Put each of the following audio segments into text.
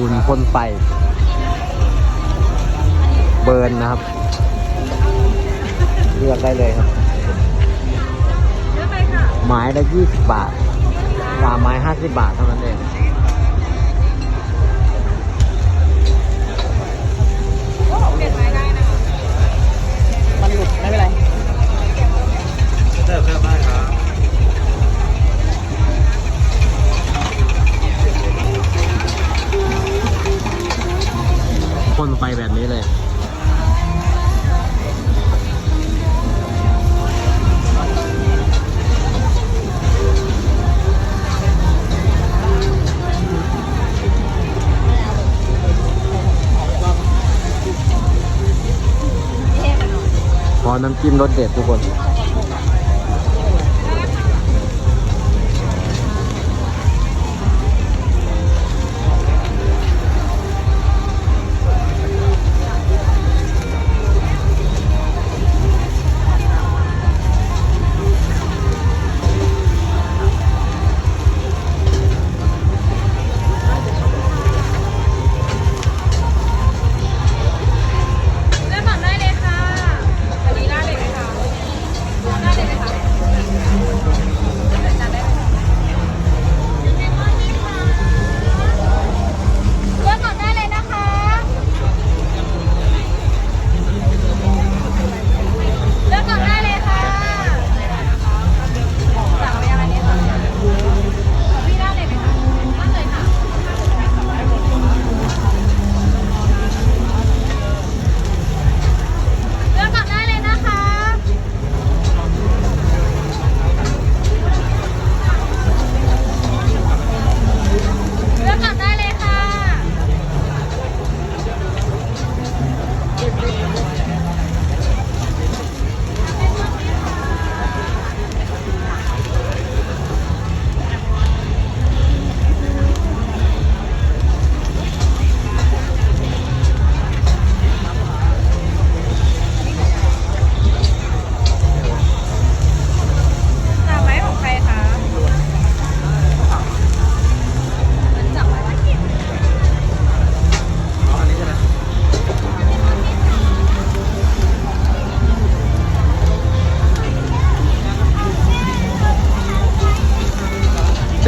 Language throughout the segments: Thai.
ปูนพ่นไฟเบิร์นนะครับ เลือกได้เลยครับเยอะไปค่ะไม้ละยี่สิบบาทสามไม้ห้าสิบบาทเท่านั้นเอง พ่นไฟแบบนี้เลยพอน้ำจิ้มรสเด็ดทุกคน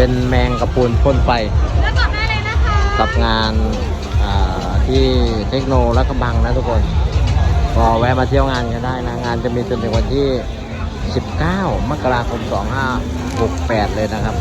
เป็นแมงกะพรุนพ่นไฟเลือกก่อนได้เลยนะคะกับงานอ่าที่เทคโนและกระบังนะทุกคน ก็แวะมาเที่ยวงานกันได้นะ งานจะมีจนถึงวันที่ 19 มกราคม 2568 เลยนะครับ